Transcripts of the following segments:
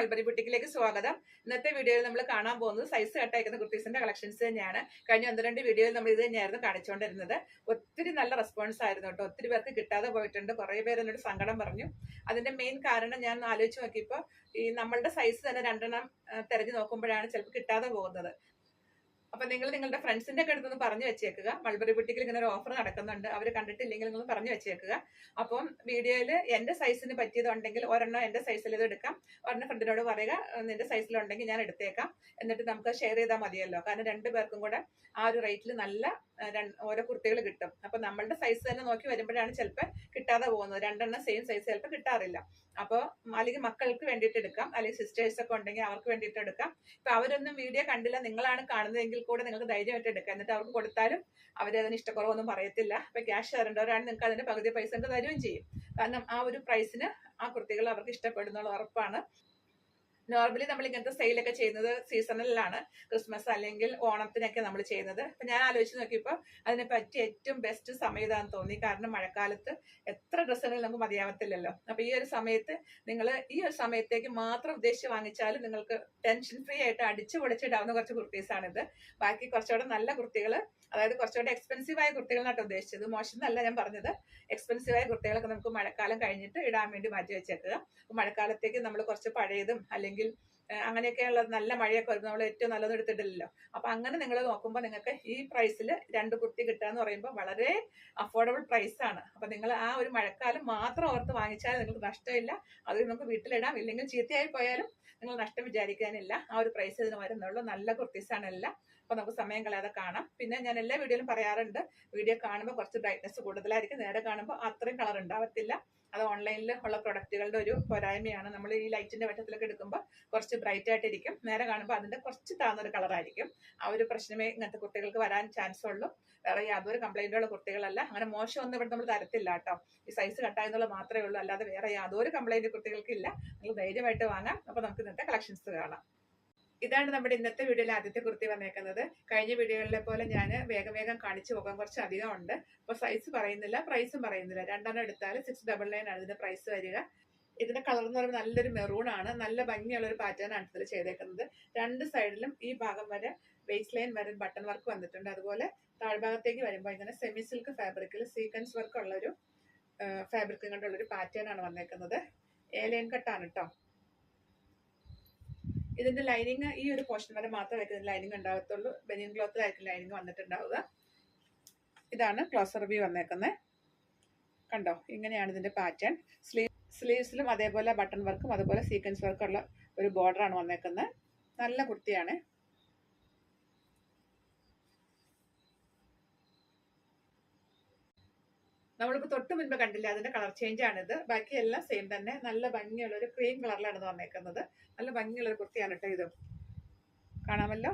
Mulberry ബുട്ടിക്കിലേക്ക് സ്വാഗതം. ഇന്നത്തെ വീഡിയോയിൽ നമ്മൾ കാണാൻ പോകുന്നത് സൈസ് കട്ടയക്കുന്ന കുർത്തീസിന്റെ കളക്ഷൻസ് തന്നെയാണ്. കഴിഞ്ഞ ഒന്ന് രണ്ട് വീഡിയോയിൽ നമ്മൾ ഇത് തന്നെയായിരുന്നു കാണിച്ചുകൊണ്ടിരുന്നത് ഒത്തിരി നല്ല റെസ്പോൺസ് ആയിരുന്നു കേട്ടോ. ഒത്തിരി പേർക്ക് കിട്ടാതെ പോയിട്ടുണ്ട്. കുറേ പേര് എന്നോട് സങ്കടം പറഞ്ഞു. അതിന്റെ മെയിൻ കാരണം ഞാൻ ആലോചിച്ച് നോക്കിയപ്പോൾ ഈ നമ്മളുടെ സൈസ് തന്നെ രണ്ടെണ്ണം തിരഞ്ഞു നോക്കുമ്പോഴാണ് ചിലപ്പോൾ കിട്ടാതെ പോകുന്നത്. അപ്പൊ നിങ്ങൾ നിങ്ങളുടെ ഫ്രണ്ട്സിന്റെ ഒക്കെ അടുത്തൊന്ന് പറഞ്ഞു വെച്ചേക്കുക. മൾബറി ബുട്ടിക്കിൽ ഇങ്ങനെ ഒരു ഓഫർ നടക്കുന്നുണ്ട്. അവർ കണ്ടിട്ടില്ലെങ്കിൽ നിങ്ങൾ പറഞ്ഞു വെച്ചേക്കുക. അപ്പം വീഡിയോയിൽ എന്റെ സൈസിന് പറ്റിയതുണ്ടെങ്കിൽ ഒരെണ്ണം എന്റെ സൈസിൽ ഇത് എടുക്കാം. ഒരെണ്ണം ഫ്രണ്ടിനോട് പറയുക "ഏഹ് നിന്റെ സൈസിലുണ്ടെങ്കിൽ ഞാൻ എടുത്തേക്കാം. എന്നിട്ട് നമുക്ക് ഷെയർ ചെയ്താൽ മതിയല്ലോ. കാരണം രണ്ടു പേർക്കും കൂടെ ആ ഒരു റേറ്റിൽ നല്ല ഓരോ കുർത്തികൾ കിട്ടും. അപ്പൊ നമ്മളുടെ സൈസ് തന്നെ നോക്കി വരുമ്പോഴാണ് ചിലപ്പോൾ കിട്ടാതെ പോകുന്നത്. രണ്ടെണ്ണം സെയിം സൈസ് ചിലപ്പോൾ കിട്ടാറില്ല. അപ്പോൾ അല്ലെങ്കിൽ മക്കൾക്ക് വേണ്ടിയിട്ട് എടുക്കാം. അല്ലെങ്കിൽ സിസ്റ്റേഴ്സ് ഒക്കെ ഉണ്ടെങ്കിൽ അവർക്ക് വേണ്ടിയിട്ട് എടുക്കാം. ഇപ്പൊ അവരൊന്നും വീഡിയോ കണ്ടില്ല. നിങ്ങളാണ് കാണുന്നതെങ്കിൽ കൂടെ നിങ്ങൾക്ക് ധൈര്യമായിട്ട് എടുക്കാം. എന്നിട്ട് അവർക്ക് കൊടുത്താലും അവരതിന് ഇഷ്ടക്കുറവൊന്നും പറയത്തില്ല. അപ്പൊ ക്യാഷ് തരേണ്ടവരാണ്. നിങ്ങൾക്ക് അതിന്റെ പകുതി പൈസ തരുകയും ചെയ്യും. കാരണം ആ ഒരു പ്രൈസിന് ആ കുർത്തികൾ അവർക്ക് ഇഷ്ടപ്പെടുന്നുള്ള ഉറപ്പാണ്. നോർമലി നമ്മൾ ഇങ്ങനത്തെ സെയിലൊക്കെ ചെയ്യുന്നത് സീസണലിലാണ് ക്രിസ്മസ് അല്ലെങ്കിൽ ഓണത്തിനൊക്കെ നമ്മൾ ചെയ്യുന്നത്. അപ്പൊ ഞാൻ ആലോചിച്ച് നോക്കിയപ്പോൾ അതിനെ പറ്റി ഏറ്റവും ബെസ്റ്റ് സമയം ഇതാന്ന് തോന്നി. കാരണം മഴക്കാലത്ത് എത്ര ഡ്രസ്സുകൾ നമുക്ക് മതിയാവത്തില്ലല്ലോ. അപ്പൊ ഈ ഒരു സമയത്ത് നിങ്ങൾ ഈ ഒരു സമയത്തേക്ക് മാത്രം ഉദ്ദേശിച്ച് വാങ്ങിച്ചാലും നിങ്ങൾക്ക് ടെൻഷൻ ഫ്രീ ആയിട്ട് അടിച്ചു പൊളിച്ചിടാവുന്ന കുറച്ച് കുർത്തീസാണിത് ബാക്കി കുറച്ചുകൂടെ നല്ല കുർത്തികൾ അതായത് കുറച്ചുകൂടെ എക്സ്പെൻസീവ് ആയ കുർത്തികളാണ് ഉദ്ദേശിച്ചത്. മോശം എന്നല്ല ഞാൻ പറഞ്ഞത്. എക്സ്പെൻസീവ് ആയ കുർത്തികളൊക്കെ നമുക്ക് മഴക്കാലം കഴിഞ്ഞിട്ട് ഇടാൻ വേണ്ടി മാറ്റി വെച്ചേക്കുക. മഴക്കാലത്തേക്ക് നമ്മൾ കുറച്ച് പഴയതും അല്ലെങ്കിൽ ഏഹ് അങ്ങനെയൊക്കെയുള്ള നല്ല മഴയൊക്കെ വരുമ്പോൾ നമ്മൾ ഏറ്റവും നല്ലത് എടുത്തിട്ടില്ലല്ലോ. അപ്പൊ അങ്ങനെ നിങ്ങൾ നോക്കുമ്പോൾ നിങ്ങൾക്ക് ഈ പ്രൈസിൽ രണ്ട് കുട്ടി കിട്ടുക എന്ന് പറയുമ്പോൾ വളരെ അഫോർഡബിൾ പ്രൈസ് ആണ് അപ്പൊ നിങ്ങൾ ആ ഒരു മഴക്കാലം മാത്രം ഓർത്ത് വാങ്ങിച്ചാൽ നിങ്ങൾക്ക് നഷ്ടമില്ല. അത് നമുക്ക് വീട്ടിലിടാം. ഇല്ലെങ്കിൽ ചീത്തയായി പോയാലും നിങ്ങൾ നഷ്ടം വിചാരിക്കാനില്ല. ആ ഒരു പ്രൈസ് ഇതിന് വരുന്നുള്ളൂ. നല്ല കുർത്തീസാണ് എല്ലാം. അപ്പൊ നമുക്ക് സമയം കളയാതെ കാണാം. പിന്നെ ഞാൻ എല്ലാ വീഡിയോയിലും പറയാറുണ്ട്. വീഡിയോ കാണുമ്പോൾ കുറച്ച് ബ്രൈറ്റ്നസ് കൂടുതലായിരിക്കും. നേരെ കാണുമ്പോൾ അത്രയും കളർ ഉണ്ടാവത്തില്ല. അത് ഓൺലൈനിൽ ഉള്ള പ്രൊഡക്റ്റുകളുടെ ഒരു പോരായ്മയാണ്. നമ്മൾ ഈ ലൈറ്റിന്റെ വെട്ടത്തിലൊക്കെ എടുക്കുമ്പോൾ കുറച്ച് ബ്രൈറ്റ് ആയിട്ടിരിക്കും. നേരെ കാണുമ്പോൾ അതിന്റെ കുറച്ച് താഴ്ന്നൊരു കളറായിരിക്കും ആ ഒരു പ്രശ്നമേ ഇങ്ങനത്തെ കുട്ടികൾക്ക് വരാൻ ചാൻസ് ഉള്ളൂ. വേറെ യാതൊരു കംപ്ലൈന്റുള്ള കുട്ടികളല്ല. അങ്ങനെ മോശമൊന്നും ഇവിടെ നമ്മൾ തരത്തില്ല കേട്ടോ. ഈ സൈസ് കട്ടായെന്നുള്ളത് മാത്രമേ ഉള്ളൂ. അല്ലാതെ വേറെ യാതൊരു കംപ്ലൈന്റ് കുട്ടികൾക്കില്ല. നിങ്ങൾ ധൈര്യമായിട്ട് വാങ്ങാം. അപ്പോൾ നമുക്ക് ഇന്നത്തെ കളക്ഷൻസ് കാണാം. ഇതാണ് നമ്മുടെ ഇന്നത്തെ വീഡിയോയിൽ ആദ്യത്തെ കുർത്തി വന്നേക്കുന്നത്. കഴിഞ്ഞ വീഡിയോകളിലെ പോലെ ഞാൻ വേഗം വേഗം കാണിച്ചു പോകാൻ കുറച്ച് അധികം ഉണ്ട്. അപ്പോൾ സൈസ് പറയുന്നില്ല പ്രൈസും പറയുന്നില്ല. രണ്ടെണ്ണം എടുത്താൽ സിക്സ് ഡബിൾ നയൻ ആണ് ഇതിന്റെ പ്രൈസ് വരിക. ഇതിന്റെ കളർ എന്ന് പറയുമ്പോൾ നല്ലൊരു മെറൂൺ ആണ്. നല്ല ഭംഗിയുള്ള ഒരു പാറ്റേൺ ആണ് ഇതിൽ ചെയ്തേക്കുന്നത്. രണ്ട് സൈഡിലും ഈ ഭാഗം വരെ വെയ്റ്റ് ലൈൻ വരെ ബട്ടൺ വർക്ക് വന്നിട്ടുണ്ട്. അതുപോലെ താഴ്ഭാഗത്തേക്ക് വരുമ്പോൾ ഇങ്ങനെ സെമി സിൽക്ക് ഫാബ്രിക്കിൽ സീക്വൻസ് വർക്ക് ഉള്ള ഒരു ഫാബ്രിക് കൊണ്ടുള്ള ഒരു പാറ്റേൺ ആണ് വന്നേക്കുന്നത്. ഏലൈൻ ലൈൻ കട്ടാണ് കേട്ടോ ഇതിന്റെ ലൈനിങ് ഈ ഒരു പോർഷൻ വരെ മാത്രമേ ഇതിന്റെ ലൈനിങ് ഉണ്ടാകത്തുള്ളൂ ബനിയൻ ക്ലോത്തിലായിരിക്കും ലൈനിങ് വന്നിട്ടുണ്ടാവുക. ഇതാണ് ക്ലോസർ വ്യൂ വന്നേക്കുന്നത് കണ്ടോ? ഇങ്ങനെയാണ് ഇതിന്റെ പാറ്റേൺ സ്ലീവ് സ്ലീവ്സിലും അതേപോലെ ബട്ടൺ വർക്കും അതുപോലെ സീക്വൻസ് വർക്കും ഉള്ള ഒരു ബോർഡറാണ് വന്നേക്കുന്നത് നല്ല കുർത്തിയാണ്. നമ്മളിപ്പോ തൊട്ട് മുൻപ് കണ്ടില്ല അതിന്റെ കളർ ചേഞ്ച് ആണിത്. ബാക്കി എല്ലാം സെയിം തന്നെ. നല്ല ഭംഗിയുള്ള ഒരു ക്രീം കളറിലാണ് ഇത് വന്നേക്കുന്നത്. നല്ല ഭംഗിയുള്ള ഒരു കുർത്തിയാണ് കേട്ടോ ഇത്. കാണാമല്ലോ?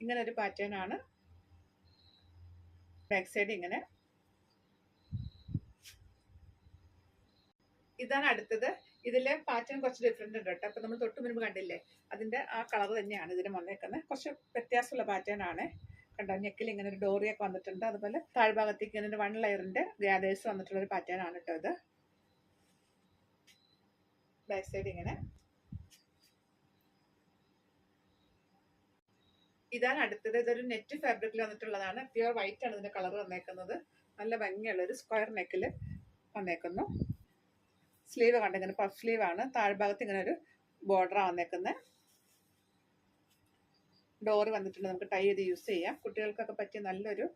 ഇങ്ങനെ ഒരു പാറ്റേൺ ആണ്. ബാക്ക് സൈഡ് ഇങ്ങനെ. ഇതാണ് അടുത്തത്. ഇതിലെ പാറ്റേൺ കുറച്ച് ഡിഫറെന്റ് ഉണ്ട് കേട്ടോ അപ്പൊ നമ്മൾ തൊട്ട് മുൻപ് കണ്ടില്ലേ? അതിന്റെ ആ കളർ തന്നെയാണ് ഇതിന് വന്നേക്കുന്നത്. കുറച്ച് വ്യത്യാസമുള്ള പാറ്റേൺ ആണ്. കണ്ടോ? നെക്കിൽ ഇങ്ങനെ ഒരു ഡോറിയൊക്കെ വന്നിട്ടുണ്ട്. അതുപോലെ താഴ്ഭാഗത്തേക്ക് ഇങ്ങനെ ഒരു വൺ ലെയറിന്റെ ഗ്രാദേഴ്സ് വന്നിട്ടുള്ള ഒരു പാറ്റേൺ ആണ് കേട്ടോ ഇത്. ബാക്ക് സൈഡ് ഇങ്ങനെ. ഇതാണ് അടുത്തത്. ഇതൊരു നെറ്റ് ഫാബ്രിക്കിൽ വന്നിട്ടുള്ളതാണ്. പ്യുവർ വൈറ്റ് ആണ് ഇതിന്റെ കളർ വന്നേക്കുന്നത്. നല്ല ഭംഗിയുള്ള ഒരു സ്ക്വയർ നെക്കിൽ വന്നേക്കുന്നു. സ്ലീവ് കണ്ടിങ്ങനെ പഫ് സ്ലീവ് ആണ്. താഴ്ഭാഗത്ത് ഇങ്ങനെ ഒരു ബോർഡർ വന്നേക്കുന്നത് ഡോറ് വന്നിട്ടുണ്ട്. നമുക്ക് ടൈ ചെയ്ത് യൂസ് ചെയ്യാം. കുട്ടികൾക്കൊക്കെ പറ്റിയ നല്ലൊരു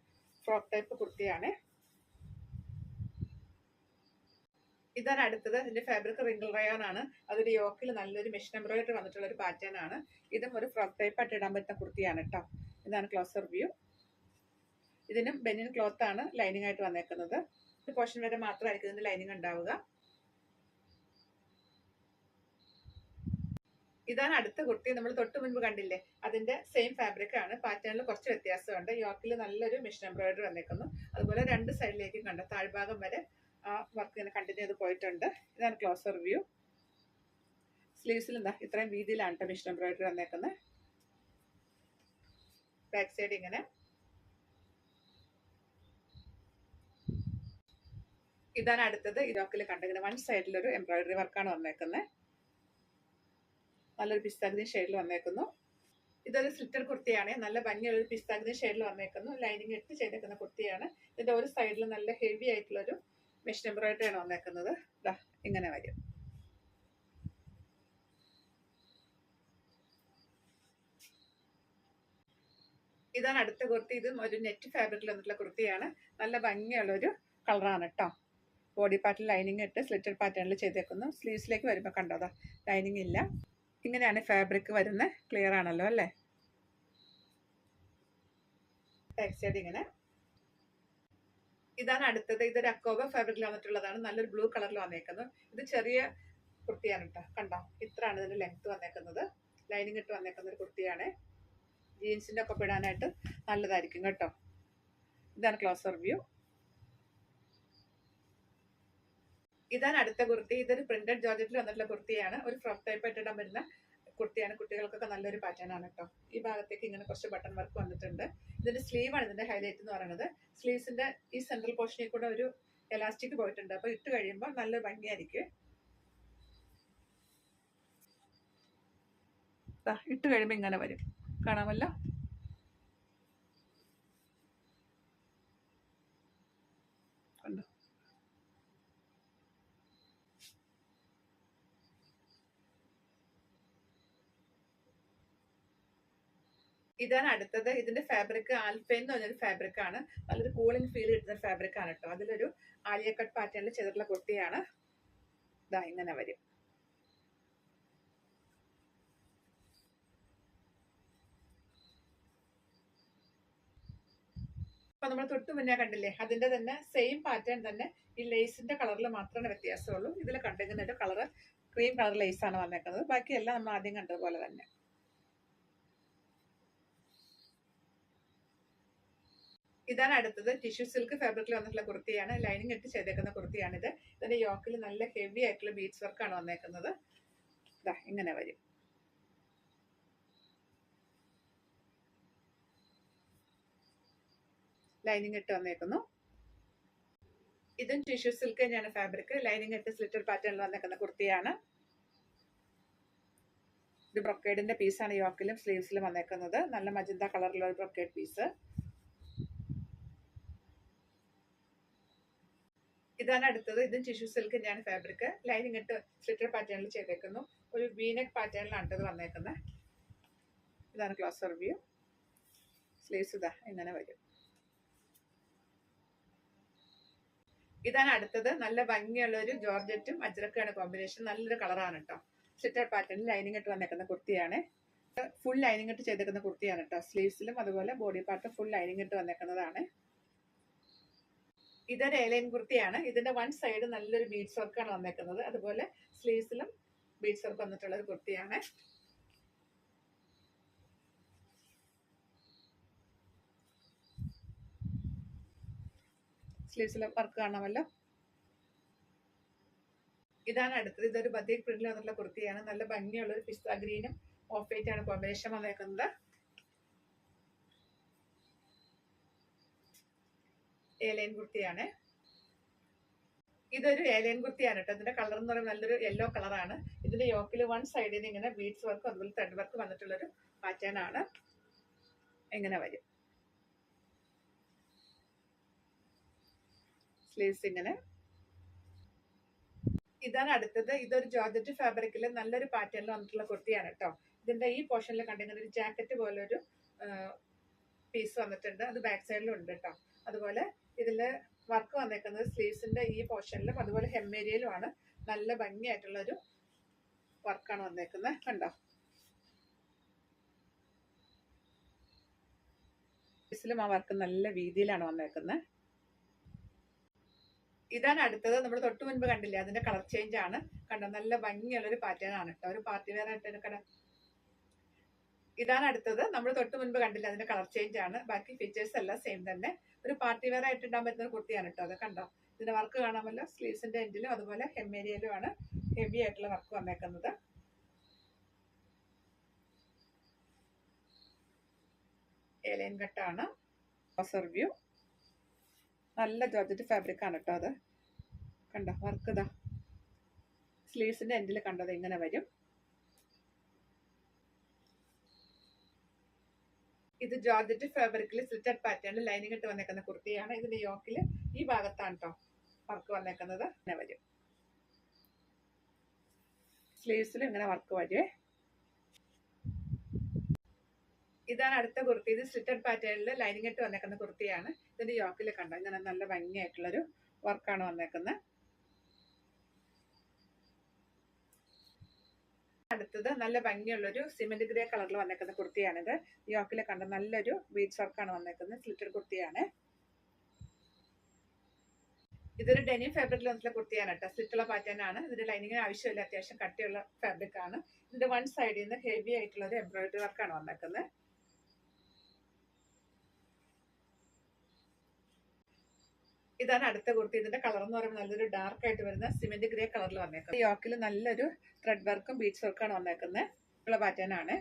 ഫ്രോക്ക് ടൈപ്പ് കുർത്തിയാണ്. ഇതാണ് അടുത്തത്. ഇതിന്റെ ഫാബ്രിക് റിങ്കിൾ റയോൺ ആണ്. അതൊരു യോക്കിൽ നല്ലൊരു മെഷീൻ എംബ്രോയിഡറി വന്നിട്ടുള്ള ഒരു പാറ്റേൺ ആണ്. ഇതും ഒരു ഫ്രോക്ക് ടൈപ്പ് ആയിട്ട് ഇടാൻ പറ്റുന്ന കുർത്തിയാണ് കേട്ടോ ഇതാണ് ക്ലോസർ വ്യൂ ഇതിനും ബെനിൻ ക്ലോത്ത് ആണ് ലൈനിങ് ആയിട്ട് വന്നേക്കുന്നത്. ഒരു പോർഷൻ വരെ മാത്രമായിരിക്കും ഇതിന്റെ ലൈനിങ് ഉണ്ടാവുക. ഇതാണ് അടുത്ത കുർത്തി നമ്മൾ തൊട്ട് മുൻപ് കണ്ടില്ലേ? അതിന്റെ സെയിം ഫാബ്രിക് ആണ്. പാറ്റേണിൽ കുറച്ച് വ്യത്യാസമുണ്ട്. യോക്കിൽ നല്ലൊരു മിഷൻ എംബ്രോയിഡറി വന്നേക്കുന്നു. അതുപോലെ രണ്ട് സൈഡിലേക്കും കണ്ട? താഴ്ഭാഗം വരെ ആ വർക്ക് ഇങ്ങനെ കണ്ടിന്യൂ ചെയ്ത് പോയിട്ടുണ്ട്. ഇതാണ് ക്ലോസർ വ്യൂ സ്ലീവ്സിൽ എന്താ? ഇത്രയും വീതിയിലാണ് കേട്ടോ മിഷൻ എംബ്രോയിഡറി വന്നേക്കുന്നത് ബാക്ക് സൈഡ് ഇങ്ങനെ. ഇതാണ് അടുത്തത്. യോക്കിൽ കണ്ടിങ്ങനെ വൺ സൈഡിലൊരു എംബ്രോയിഡറി വർക്കാണ് വന്നേക്കുന്നത് നല്ലൊരു പിസ്താഗ്നി ഷെയ്ഡിൽ വന്നേക്കുന്നു. ഇതൊരു സ്ലിറ്റർ കുർത്തിയാണ്. നല്ല ഭംഗിയുള്ള ഒരു പിസ്ത ഗ്രീൻ ഷെയ്ഡിൽ വന്നേക്കുന്നു. ലൈനിങ് ഇട്ട് ചെയ്തേക്കുന്ന കുർത്തിയാണ്. ഇതിന്റെ ഒരു സൈഡിൽ നല്ല ഹെവി ആയിട്ടുള്ള ഒരു മെഷീൻ എംബ്രോയിഡറി ആണ് വന്നേക്കുന്നത്. ഇങ്ങനെ വരും. ഇതാണ് അടുത്ത കുർത്തി. ഇതും ഒരു നെറ്റ് ഫാബ്രിക്കിൽ വന്നിട്ടുള്ള കുർത്തിയാണ്. നല്ല ഭംഗിയുള്ള ഒരു കളറാണ് കേട്ടോ ബോഡി പാർട്ടിൽ ലൈനിങ് ഇട്ട് സ്ലിറ്റഡ് പാറ്റേണിൽ ചെയ്തേക്കുന്നു. സ്ലീവ്സിലേക്ക് വരുമ്പോൾ കണ്ടോതാ ലൈനിങ് ഇല്ല. ഇങ്ങനെയാണ് ഫാബ്രിക് വരുന്നത്. ക്ലിയർ ആണല്ലോ അല്ലേ? ഇങ്ങനെ. ഇതാണ് അടുത്തത്. ഇതൊരു അക്കോബ ഫാബ്രിക്കിൽ വന്നിട്ടുള്ളതാണ് നല്ലൊരു ബ്ലൂ കളറിൽ വന്നേക്കുന്നത്. ഇത് ചെറിയ കുർത്തിയാണ് കേട്ടോ കണ്ടോ? ഇത്രയാണ് ഇതിന്റെ ലെങ്ത് വന്നേക്കുന്നത്. ലൈനിങ് ഇട്ട് വന്നേക്കുന്ന ഒരു കുർത്തിയാണ്. ജീൻസിന്റെ ഒക്കെ ഇടാനായിട്ട് നല്ലതായിരിക്കും കേട്ടോ. ഇതാണ് ക്ലോസർ വ്യൂ ഇതാണ് അടുത്ത കുർത്തി. ഇതൊരു പ്രിന്റഡ് ജോർജറ്റിൽ വന്നിട്ടുള്ള കുർത്തിയാണ്. ഒരു ഫ്രോക്ക് ടൈപ്പ് ആയിട്ട് ഇടാൻ വരുന്ന കുർത്തിയാണ്. കുട്ടികൾക്കൊക്കെ നല്ലൊരു പാറ്റേൺ ആണ് കേട്ടോ ഈ ഭാഗത്തേക്ക് ഇങ്ങനെ കുറച്ച് ബട്ടൺ വർക്ക് വന്നിട്ടുണ്ട്. ഇതിന്റെ സ്ലീവാണ് ഇതിന്റെ ഹൈലൈറ്റ് എന്ന് പറയുന്നത് സ്ലീവ്സിന്റെ ഈ സെൻട്രൽ പോർഷനിൽ കൂടെ ഒരു എലാസ്റ്റിക് പോയിട്ടുണ്ട്. അപ്പൊ ഇട്ട് കഴിയുമ്പോൾ നല്ല ഭംഗിയായിരിക്കും. ഇട്ട് കഴിയുമ്പോൾ ഇങ്ങനെ വരും. കാണാമല്ലോ കണ്ടോ ഇതാണ് അടുത്തത്. ഇതിന്റെ ഫാബ്രിക് ആൽഫൈൻ എന്ന് പറഞ്ഞൊരു ഫാബ്രിക് ആണ്. നല്ലൊരു കൂളിംഗ് ഫീൽ കിട്ടുന്ന ഫാബ്രിക് ആണ് കേട്ടോ അതിലൊരു ആലിയ കട്ട് പാറ്റേണിൽ ചെയ്തിട്ടുള്ള കുർത്തിയാണ് ഇതാ ഇങ്ങനെ വരും. അപ്പൊ നമ്മൾ തൊട്ട് മുന്നേ കണ്ടില്ലേ? അതിന്റെ തന്നെ സെയിം പാറ്റേൺ തന്നെ ഈ ലേസിന്റെ കളറിൽ മാത്രമേ വ്യത്യാസമുള്ളൂ. ഇതിൽ കണ്ടിരിക്കുന്ന കളർ ക്രീം കളർ ആണ് വന്നേക്കുന്നത്. ബാക്കിയെല്ലാം നമ്മൾ ആദ്യം കണ്ടതുപോലെ തന്നെ. ഇതാണ് അടുത്തത്. ടിഷ്യൂ സിൽക്ക് ഫാബ്രിക്കിൽ വന്നിട്ടുള്ള കുർത്തിയാണ്. ലൈനിങ് ഇട്ട് ചെയ്തേക്കുന്ന കുർത്തിയാണിത്. ഇതിന്റെ യോക്കിൽ നല്ല ഹെവി ആയിട്ടുള്ള ബീഡ്സ് വർക്കാണ് വന്നേക്കുന്നത്. ഇതാ ഇങ്ങനെ വരും. ലൈനിങ് ഇട്ട് വന്നേക്കുന്നു. ഇതും ടിഷ്യൂ സിൽക്ക് തന്നെയാണ് ഫാബ്രിക് ലൈനിങ് ഇട്ട് സ്ലിറ്റർ പാറ്റേണിൽ വന്നേക്കുന്ന കുർത്തിയാണ്. ഇത് ബ്രൊക്കേഡിന്റെ പീസാണ് യോക്കിലും സ്ലീവ്സിലും വന്നേക്കുന്നത്. നല്ല മജന്ത കളറിലുള്ള ബ്രൊക്കേഡ് പീസ് ഇതാണ് അടുത്തത്. ഇതും ടിഷ്യൂ സിൽക്ക് തന്നെയാണ് ഫാബ്രിക് ലൈനിങ് ഇട്ട് സ്ലിറ്റർ പാറ്റേണിൽ ചെയ്തേക്കുന്നു. ഒരു വീനക് പാറ്റേണിലാണ് ഇത് വന്നേക്കുന്നത് ഇതാണ് ക്ലോസർ വ്യൂ സ്ലീവ്സ് ഇതാ ഇങ്ങനെ വരും. ഇതാണ് അടുത്തത്. നല്ല ഭംഗിയുള്ള ഒരു ജോർജറ്റും അജ്രക്കാണ് കോമ്പിനേഷൻ നല്ലൊരു കളറാണ് കേട്ടോ സ്ലിറ്റർ പാറ്റേണിൽ ലൈനിങ് ഇട്ട് വന്നേക്കുന്ന കുർത്തിയാണ്. ഫുൾ ലൈനിങ് ഇട്ട് ചെയ്തേക്കുന്ന കുർത്തിയാണ് കേട്ടോ സ്ലീവ്സിലും അതുപോലെ ബോഡി പാർട്ട് ഫുൾ ലൈനിങ് ഇട്ട് വന്നേക്കുന്നതാണ്. ഇതൊരു ഏലൈൻ കുർത്തിയാണ്. ഇതിന്റെ വൺ സൈഡ് നല്ലൊരു ബീഡ്സ് വർക്കാണ് വന്നേക്കുന്നത്. അതുപോലെ സ്ലീവ്സിലും ബീഡ്സ് വർക്ക് വന്നിട്ടുള്ള ഒരു കുർത്തിയാണ്. സ്ലീവ്സിലെ വർക്ക് കാണാമല്ലോ. ഇതാണ് അടുത്തത്. ഇതൊരു ബദ്ദീക് പ്രിന്റിൽ വന്നിട്ടുള്ള കുർത്തിയാണ്. നല്ല ഭംഗിയുള്ള ഒരു പിസ്ത ഗ്രീനും ഓഫ് വൈറ്റ് ആണ്. കോമ്പിനേഷൻ വന്നേക്കുന്നത്. ഏലൈൻ കുർത്തിയാണ്. ഇതൊരു ഏലയൻ കുർത്തിയാണ് കേട്ടോ. ഇതിന്റെ കളർ എന്ന് പറയുന്നത് നല്ലൊരു യെല്ലോ കളറാണ് ഇതിന്റെ യോക്കിൽ വൺ സൈഡിൽ നിന്ന് ഇങ്ങനെ ബീഡ്സ് വർക്ക് അതുപോലെ ത്രെഡ് വർക്ക് വന്നിട്ടുള്ളൊരു പാറ്റേൺ ആണ്. ഇങ്ങനെ വരും. സ്ലീവ്സ് ഇങ്ങനെ. ഇതാണ് അടുത്തത്. ഇതൊരു ജോർജറ്റ് ഫാബ്രിക്കിൽ നല്ലൊരു പാറ്റേണിൽ വന്നിട്ടുള്ള കുർത്തിയാണ് കേട്ടോ. ഇതിന്റെ ഈ പോർഷനിൽ കണ്ടിങ്ങനെ ഒരു ജാക്കറ്റ് പോലെ ഒരു പീസ് വന്നിട്ടുണ്ട്. അത് ബാക്ക് സൈഡിലും ഉണ്ട് കേട്ടോ. അതുപോലെ ഇതിൽ വർക്ക് വന്നേക്കുന്നത് സ്ലീവ്സിന്റെ ഈ പോർഷനിലും അതുപോലെ ഹെമ്മേരിയയിലുമാണ് നല്ല ഭംഗിയായിട്ടുള്ള ഒരു വർക്കാണ് വന്നേക്കുന്നത്. കണ്ടോ? ിലും ആ വർക്ക് നല്ല വീതിയിലാണ് വന്നേക്കുന്നത്. ഇതാണ് അടുത്തത്. നമ്മൾ തൊട്ട് മുൻപ് കണ്ടില്ലേ? അതിന്റെ കളർ ചേഞ്ച് ആണ്. കണ്ടോ? നല്ല ഭംഗിയുള്ള ഒരു പാറ്റേൺ ആണ് കേട്ടോ. ഒരു പാർട്ടി വെയർ ആയിട്ട് എടുക്കണം ഇതാണ് അടുത്തത്. നമ്മൾ തൊട്ട് മുൻപ് കണ്ടില്ല അതിന്റെ കളർ ചേഞ്ച് ആണ്. ബാക്കി ഫീച്ചേഴ്സ് എല്ലാം സെയിം തന്നെ. ഒരു പാർട്ടി വെയർ ആയിട്ട് ഇടാൻ പറ്റുന്ന കുർത്തിയാണ് കേട്ടോ. അത് കണ്ടോ? ഇതിന്റെ വർക്ക് കാണാമല്ലോ. സ്ലീവ്സിന്റെ എൻഡിലും അതുപോലെ ഹെമ്മേരിയയിലും ആണ് ഹെവി ആയിട്ടുള്ള വർക്ക് വന്നേക്കുന്നത്. ഏലൈൻ കട്ടാണ്. വ്യൂ നല്ല ജോർജറ്റ് ഫാബ്രിക് ആണ് കേട്ടോ അത്. കണ്ടോ? വർക്ക് ഇതാ. സ്ലീവ്സിന്റെ എൻഡിൽ കണ്ടത് ഇങ്ങനെ വരും. ഇത് ജോർജറ്റ് ഫാബ്രിക്കിൽ സ്ലിറ്റഡ് പാറ്റേണിൽ ലൈനിങ് ഇട്ട് വന്നേക്കുന്ന കുർത്തിയാണ്. ഇതിന്റെ യോക്കിൽ ഈ ഭാഗത്താണ് കേട്ടോ വർക്ക് വന്നേക്കുന്നത്. ഇങ്ങനെ വരും. സ്ലീവ്സിലും ഇങ്ങനെ വർക്ക് വരുവേ ഇതാണ് അടുത്ത കുർത്തി. ഇത് സ്ലിറ്റഡ് പാറ്റേണിൽ ലൈനിങ് ഇട്ട് വന്നേക്കുന്ന കുർത്തിയാണ്. ഇതിന്റെ യോക്കിൽ കണ്ടോ? ഇങ്ങനെ നല്ല ഭംഗിയായിട്ടുള്ളൊരു വർക്കാണ് വന്നേക്കുന്നത് അടുത്തത് നല്ല ഭംഗിയുള്ളൊരു സിമെന്റ് ഗ്രേ കളറിൽ വന്നേക്കുന്ന കുർത്തിയാണിത്. യോക്കിൽ കണ്ട നല്ലൊരു ബീച്ച് വർക്കാണ് വന്നേക്കുന്നത്. സ്ലിറ്റഡ് കുർത്തിയാണ്. ഇതൊരു ഡെനിം ഫാബ്രിക്കിൽ വന്നിട്ടുള്ള കുർത്തിയാണ് കേട്ടോ. സ്ലിറ്റുള്ള പാറ്റേണാണ് ഇതിന്റെ ലൈനിങ്ങിന് ആവശ്യമില്ല. അത്യാവശ്യം കട്ടിയുള്ള ഫാബ്രിക് ആണ്. ഇതിന്റെ വൺ സൈഡിൽ നിന്ന് ഹെവി ആയിട്ടുള്ള ഒരു എംബ്രോയിഡറി വർക്കാണ് വന്നേക്കുന്നത്. ഇതാണ് അടുത്ത കുർത്തി. ഇതിന്റെ കളർ എന്ന് പറയുമ്പോൾ നല്ലൊരു ഡാർക്ക് ആയിട്ട് വരുന്ന സിമെന്റ് ഗ്രേ കളറിൽ വന്നേക്കുന്നത് യോക്കിൽ നല്ലൊരു ത്രെഡ് വർക്കും ബീച്ച് വർക്കാണ് വന്നേക്കുന്നത് ഉള്ള പാറ്റേൺ ആണ്.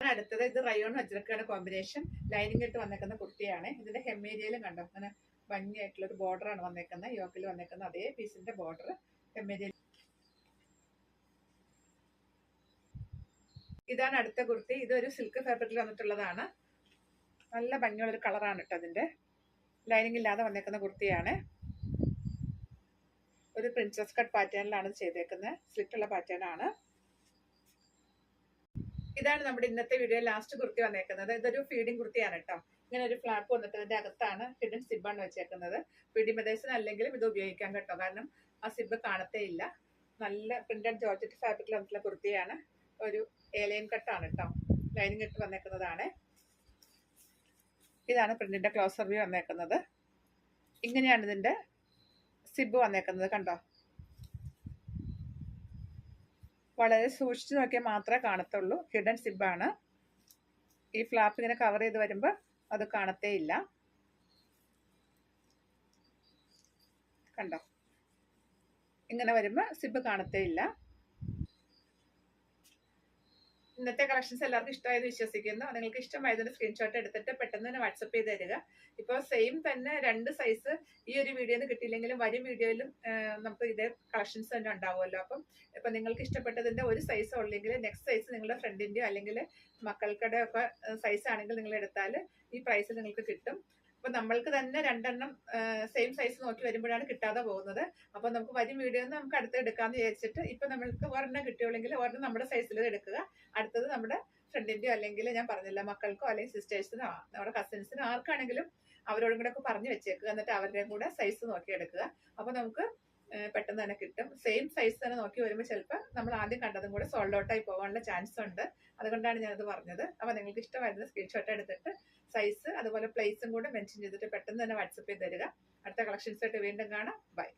അടുത്തത്. ഇത് റയോൺ അജ്രക്കാണ് കോമ്പിനേഷൻ ലൈനിങ് ഇട്ട് വന്നേക്കുന്ന കുർത്തിയാണ്. ഇതിന്റെ ഹെമ്മേരിയയിലും കണ്ടോ? അങ്ങനെ ഭംഗിയായിട്ടുള്ള ഒരു ബോർഡർ ആണ് വന്നേക്കുന്നത് യോക്കിൽ വന്നേക്കുന്ന അതേ പീസിന്റെ ബോർഡർ ഹെമ്മേരിയയിൽ ഇതാണ് അടുത്ത കുർത്തി. ഇതൊരു സിൽക്ക് ഫാബ്രിക്കിൽ വന്നിട്ടുള്ളതാണ്. നല്ല ഭംഗിയുള്ള ഒരു കളറാണ് കേട്ടോ അതിന്റെ ലൈനിങ് ഇല്ലാതെ വന്നേക്കുന്ന കുർത്തിയാണ്. ഒരു പ്രിൻസസ് കട്ട് പാറ്റേണിലാണ് ചെയ്തേക്കുന്നത് സ്ലിറ്റുള്ള പാറ്റേൺ ആണ്. ഇതാണ് നമ്മുടെ ഇന്നത്തെ വീഡിയോ ലാസ്റ്റ് കുർത്തി വന്നേക്കുന്നത്. ഇതൊരു ഫീഡിംഗ് കുർത്തിയാണ് കേട്ടോ. ഇങ്ങനെ ഒരു ഫ്ലാപ്പ് വന്നിട്ട് ഇതിന്റെ അകത്താണ് ഹിഡൻ സിബാണ് വെച്ചേക്കുന്നത്. മെതേഴ്സിന് അല്ലെങ്കിലും ഇത് ഉപയോഗിക്കാം കേട്ടോ. കാരണം ആ സിബ് കാണത്തേ ഇല്ല. നല്ല പ്രിന്റഡ് ജോർജറ്റ് ഫാബ്രിക്കിൽ വന്നിട്ടുള്ള കുർത്തിയാണ്. ഒരു ഏലൈൻ കട്ടാണ് കേട്ടോ. ലൈനിങ് ഇട്ട് വന്നേക്കുന്നതാണ്. ഇതാണ് പ്രിന്റിന്റെ ക്ലോസർ വ്യൂ വന്നേക്കുന്നത്. ഇങ്ങനെയാണ് ഇതിന്റെ സിബ് വന്നേക്കുന്നത് കണ്ടോ? വളരെ സൂക്ഷിച്ചു നോക്കിയാൽ മാത്രമേ കാണത്തുള്ളൂ. ഹിഡൻ സിബാണ് ഈ ഫ്ലാപ്പ് ഇങ്ങനെ കവർ ചെയ്ത് വരുമ്പോൾ അത് കാണത്തേ ഇല്ല. കണ്ടോ? ഇങ്ങനെ വരുമ്പോൾ സിബ് കാണത്തേ ഇല്ല. ഇന്നത്തെ കളക്ഷൻസ് എല്ലാവർക്കും ഇഷ്ടമായെന്ന് വിശ്വസിക്കുന്നു. നിങ്ങൾക്ക് ഇഷ്ടമായതിന്റെ സ്ക്രീൻഷോട്ട് എടുത്തിട്ട് പെട്ടെന്ന് തന്നെ വാട്സപ്പ് ചെയ്ത് തരിക. ഇപ്പോൾ സെയിം തന്നെ രണ്ട് സൈസ് ഈ ഒരു വീഡിയോയിൽ കിട്ടിയില്ലെങ്കിലും വരും വീഡിയോയിലും നമുക്ക് ഇതേ കളക്ഷൻസ് തന്നെ ഉണ്ടാവുമല്ലോ. അപ്പം ഇപ്പം നിങ്ങൾക്ക് ഇഷ്ടപ്പെട്ടതിന്റെ ഒരു സൈസ് ഉള്ളെങ്കിൽ നെക്സ്റ്റ് സൈസ് നിങ്ങളുടെ ഫ്രണ്ടിന്റെയോ അല്ലെങ്കിൽ മക്കൾക്കടെ ഒക്കെ സൈസ് ആണെങ്കിൽ നിങ്ങൾ എടുത്താൽ ഈ പ്രൈസിൽ നിങ്ങൾക്ക് കിട്ടും. അപ്പൊ നമ്മൾക്ക് തന്നെ രണ്ടെണ്ണം സെയിം സൈസ് നോക്കി വരുമ്പോഴാണ് കിട്ടാതെ പോകുന്നത്. അപ്പൊ നമുക്ക് വരും വീഡിയോ നമുക്ക് അടുത്ത് എടുക്കാന്ന് വിചാരിച്ചിട്ട് ഇപ്പൊ നമ്മൾക്ക് ഒരെണ്ണം കിട്ടിയുള്ളെങ്കിൽ ഒരെണ്ണം നമ്മുടെ സൈസിൽ എടുക്കുക. അടുത്തത് നമ്മുടെ ഫ്രണ്ടിന്റെയോ അല്ലെങ്കിൽ ഞാൻ പറഞ്ഞില്ല മക്കൾക്കോ അല്ലെങ്കിൽ സിസ്റ്റേഴ്സിനോ നമ്മുടെ കസിൻസിനോ ആർക്കാണെങ്കിലും അവരോടും കൂടെ ഒക്കെ പറഞ്ഞു വെച്ചേക്കുക. എന്നിട്ട് അവരുടെയും കൂടെ സൈസ് നോക്കി എടുക്കുക. അപ്പൊ നമുക്ക് പെട്ടെന്ന് തന്നെ കിട്ടും. സെയിം സൈസ് തന്നെ നോക്കി വരുമ്പോൾ ചിലപ്പോൾ നമ്മൾ ആദ്യം കണ്ടതും കൂടെ സോൾഡ് ഔട്ടായി പോകാനുള്ള ചാൻസ് ഉണ്ട്. അതുകൊണ്ടാണ് ഞാനത് പറഞ്ഞത്. അപ്പോൾ നിങ്ങൾക്ക് ഇഷ്ടമായിരുന്ന സ്ക്രീൻഷോട്ട് എടുത്തിട്ട് സൈസ് അതുപോലെ പ്ലേസും കൂടെ മെൻഷൻ ചെയ്തിട്ട് പെട്ടെന്ന് തന്നെ വാട്സപ്പ് ചെയ്ത് തരിക. അടുത്ത കളക്ഷൻസ് ആയിട്ട് വീണ്ടും കാണാം. ബൈ